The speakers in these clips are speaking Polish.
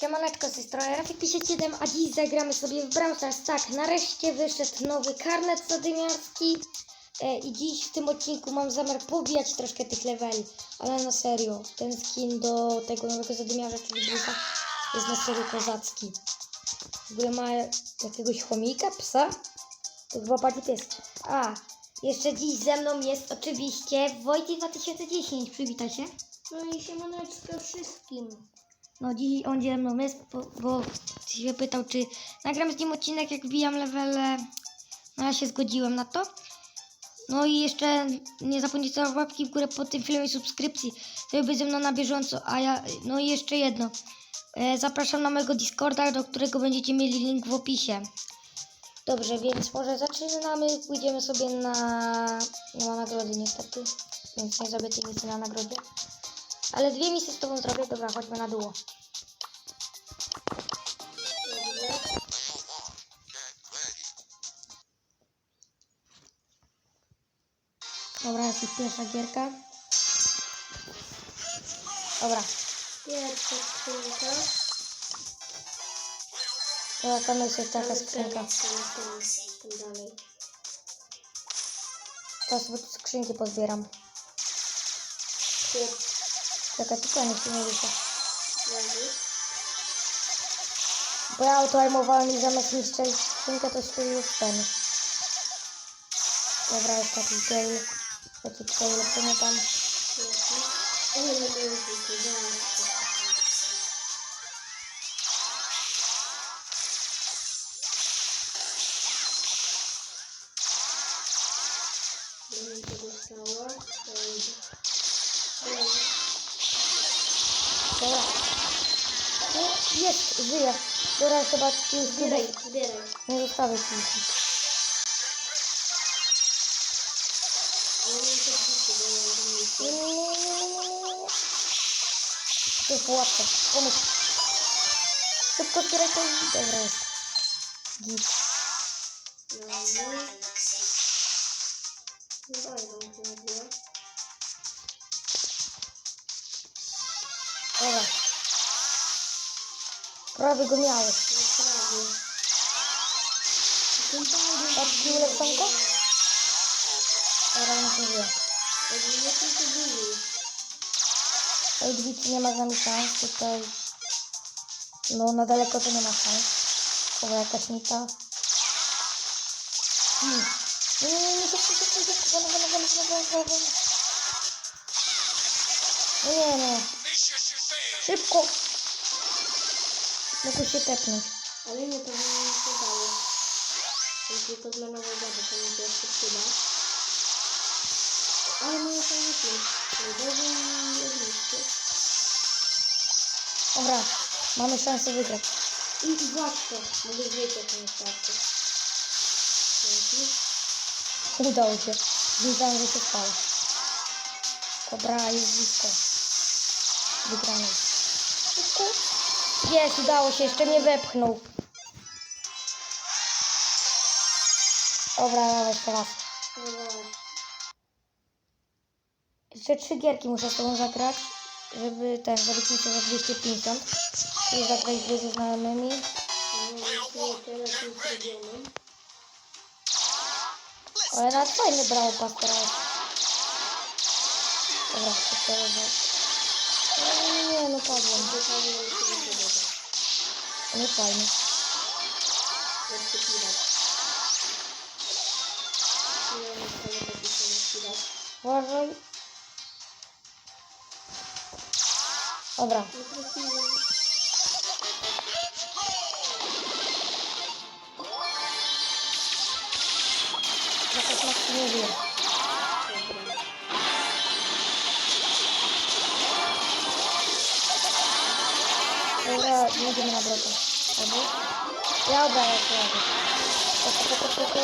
Siemaneczko, z tej strony Rafik 57, a dziś zagramy sobie w Brawl Stars. Tak, nareszcie wyszedł nowy karnet zadymiarski e, i dziś w tym odcinku mam zamiar pobijać troszkę tych leveli, ale na serio, ten skin do tego nowego zadymiarza, czyli Brusa, jest na serio kozacki. W ogóle ma jakiegoś chomika, psa? To chyba bardziej pies. A, jeszcze dziś ze mną jest oczywiście Wojtek 2010, przywitaj się. No i siemaneczko wszystkim. No dziś on ze mną jest, bo, bo się pytał, czy nagram z nim odcinek, jak wbijam levele. No ja się zgodziłem na to. No i jeszcze nie zapomnijcie o łapki w górę pod tym filmem i subskrypcji, żeby być ze mną na bieżąco. A ja, no i jeszcze jedno. E, zapraszam na mojego Discorda, do którego będziecie mieli link w opisie. Dobrze, więc może zaczynamy. Pójdziemy sobie na... Nie ma nagrody niestety, więc nie zrobię tej misji na nagrodzie. Ale dwie misje z tobą zrobię. Dobra, chodźmy na duo. Dobra, jest już pierwsza gierka. Dobra, Pierwsza skrzynka. dobra tam jest jeszcze taka skrzynka. To sobie skrzynki pozbieram. Chłop Czekaj, tylko nie nie leży. Bo ja autoajmowałem i zamiast mi strzelić skrzynkę, to strzelił już ten. Dobra, jest taki gale. Taki tutaj lecimy tam. Dobra. No, jest, żyje. Dobra, chyba ci już Zbieraj, nie, zbieraj. nie zostawię ci. Ale nie to wrzucę, bo ja mam miejsce. Nie, nie, nie, nie, nie, nie, nie, nie. To jest łatwe. Pomóż. Szybko zbieraj to i dobra jest. Git. No, no. No Prawie go miałeś. No prawie. Ten daj Patrz, ci ulepszonko? Dobra, nie. Jakby nie nie ma z nami szans. Tutaj... No, na daleko to nie ma szans. Dobra, jakaś nita. Hmm. Nie, nie, nie, nie, gona, gona. No Nie, nie. Szybko. Mogę się tepnąć. Ale nie, to mi nie podało. To tylko dla nowego to mi się jeszcze przyda. Ale moje fajne film. Dobrze i ognisko. Dobra, mamy szansę wygrać. I, właśnie, mogę nie starczy. Dzięki. Udało się. Wiedziałem, że się stało. Dobra, jest blisko. Wygramy. Szybko. Jest, udało się. Jeszcze mnie wepchnął. Dobra, dawaj jeszcze raz. Dobra. Jeszcze trzy gierki muszę z tobą zagrać, żeby ten, żebyśmy się za 250. I zagrać gry ze znajomymi. Teraz. Ale nawet fajny brało pas teraz. Dobra, to Nie, nie, no padłem. Zupełnie mi się nie podoba. Nie fajnie. Jak się Dobra. Dobra. Dobra. Albo? Ja się. Poko, poko, poko.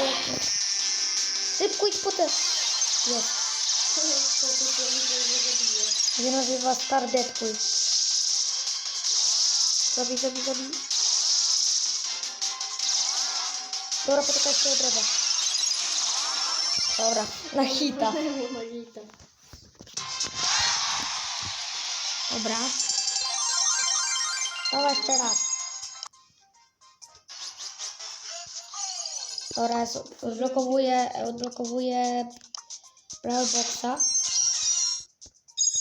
Szybko idź potem. Jest. Nie nazywa Star Deadpool. Zabij, zabij, zabij. Dobra, poczekaj się odrodzę. Dobra, na hita. Dobra. No jeszcze raz. Oraz odblokowuję, odblokowuję Brawl Boxa.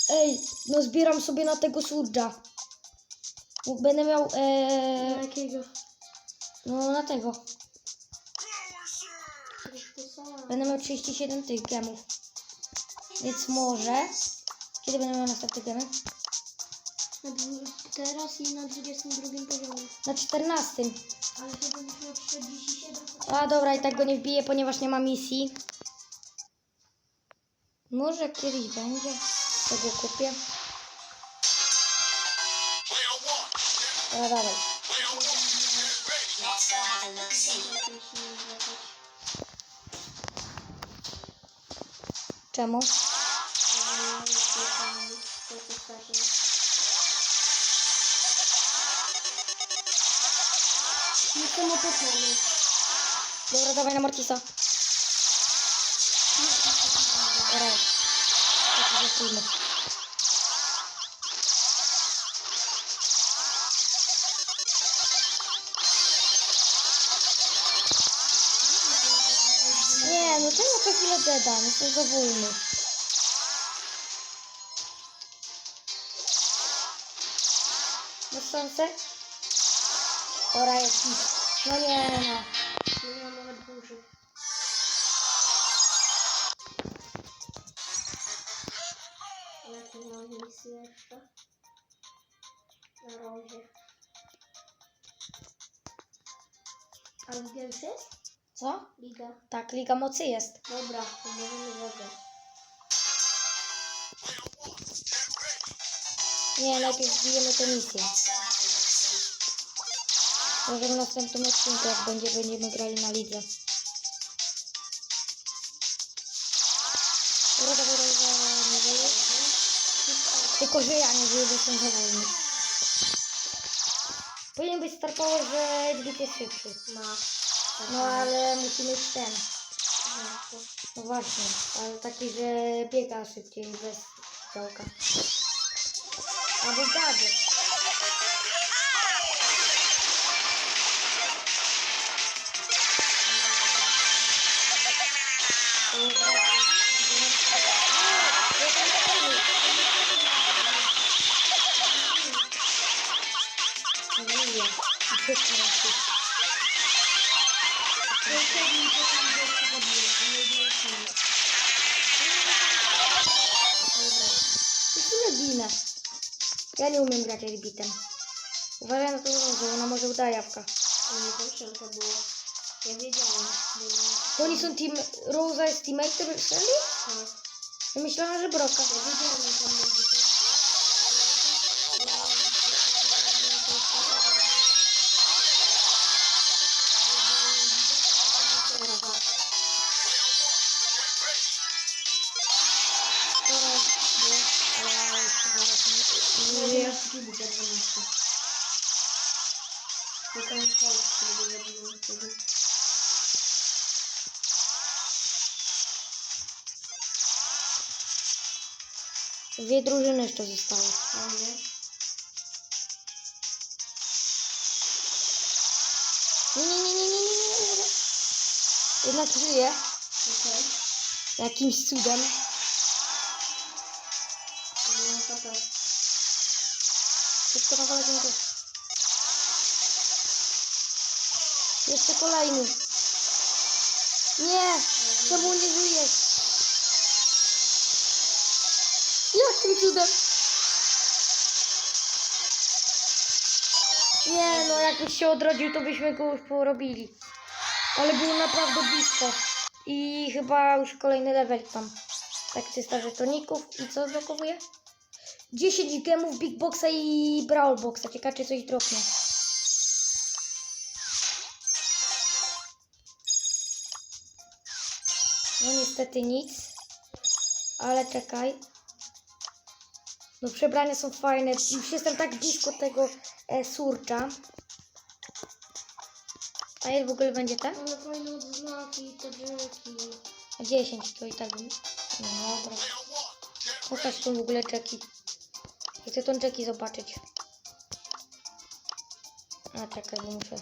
Ej, no zbieram sobie na tego surge'a. Będę miał, Na e, jakiego? no na tego. Będę miał 37 tych gemów. Więc może... Kiedy będę miał następny gemy? Na teraz i na 22 poziomie. Na 14. Ale chyba już miał 47. A dobra, i tak go nie wbiję, ponieważ nie ma misji. Może kiedyś będzie. Tego kupię. Dobra, dawaj. Czemu? Otoczony. Dobra, dawaj na Mortisa. Zastujmy. Nie, no czemu co chwilę dedam? Jestem za wolny. Masz szansę? Dobra, jest git. No nie, no. Nie mam nawet burzy. Jakie mam misje jeszcze? Na razie. A Liga już jest? Co? Liga. Tak, Liga Mocy jest. Dobra, to możemy zagrać. Nie, najpierw zbijemy tę misję. Może w następnym odcinku, jak będzie, będziemy grali na lidze. Dobra, dawaj, dawaj, dawaj, dawaj. Tylko, że ja nie żyję, bo jestem za wolny. Powinien być Star Power, że Edwin jest szybszy. Ma. No ale musimy już ten. No, No właśnie, ale taki, że biega szybciej bez działka. Albo gadżet. Ja nie umiem grać Elbitem. Uważaj na tą rozę, ona może uda jawka. Ja wiedziałam. To oni są team... Rosa jest teammate'em Shelly? Tak. Ja myślałam, że Broka. Ja wiedziałam, że tam To ten fałd, który zabiłem wtedy. Dwie drużyny jeszcze zostały. Fajnie. Nie, nie, nie, nie, nie, nie, nie, nie. Jednak żyje. Okej. Jakimś cudem. To była taka. Szybko na kolejną Jeszcze kolejny. Nie! Czemu nie żyjesz? Jakim cudem? Nie no, jakbyś się odrodził, to byśmy go już porobili. Ale było naprawdę blisko. I chyba już kolejny level tam. Tak 300 żetoników. I co blokowuje? 10 gemów Big Boxa i Brawl Boxa. Ciekawe czy coś dropnie. Niestety nic. Ale czekaj. No przebrania są fajne. Już jestem tak blisko tego e, surcza. A ile w ogóle będzie ten? Ale fajne odznaki, te drzewki. 10 to i tak. No dobra. Pokaż tu w ogóle czeki. Chcę tą czeki zobaczyć. A czekaj, bo muszę.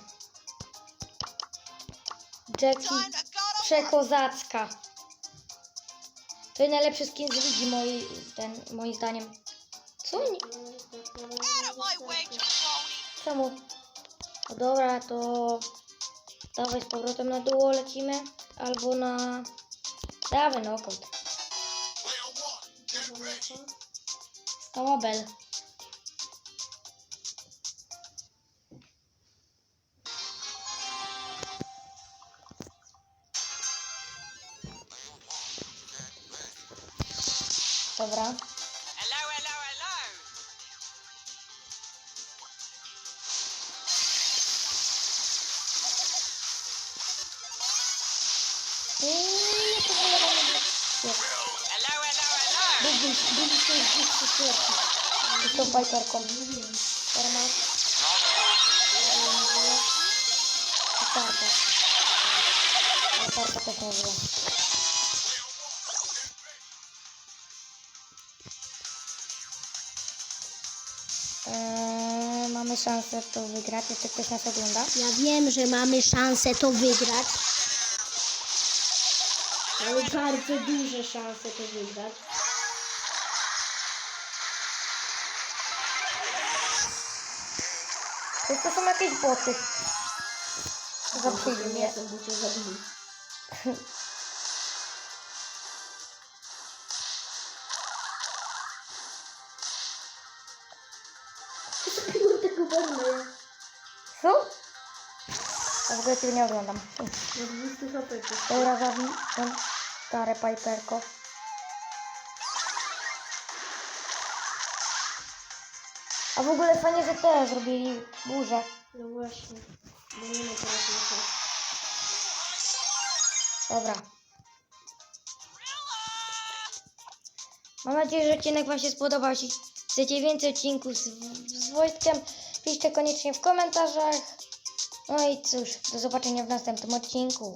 Jackie Przekozacka. To jest najlepszy skin z ligi moi, ten, moim zdaniem. Co? Nie, czemu? No dobra, to dawaj z powrotem na duo lecimy. Albo na... Dawaj knockout. Skałabel. Dobra. Hello, hello, hello. Eee, to było dobre. Jest. Hello, hello, hello. Drugi, drugi się jest bliższy śmierci. Z tą bajkerką. Teraz Tarka. Tarka też nie żyje. Eee, mamy szansę to wygrać, jeszcze ktoś nas ogląda. Ja wiem, że mamy szansę to wygrać. Mamy bardzo duże szanse to wygrać. To, to są jakieś boty. Zaprzyjmy mnie. A w ogóle ciebie nie oglądam. Na 200 HP. Dobra, zabij ten stare Piperko. A w ogóle fajnie, że te zrobili burzę. No właśnie. Bo nie ma teraz na. Dobra. Mam nadzieję, że odcinek Wam się spodobał. Jeśli chcecie więcej odcinków z, z Wojtkiem, piszcie koniecznie w komentarzach. No i cóż, do zobaczenia w następnym odcinku.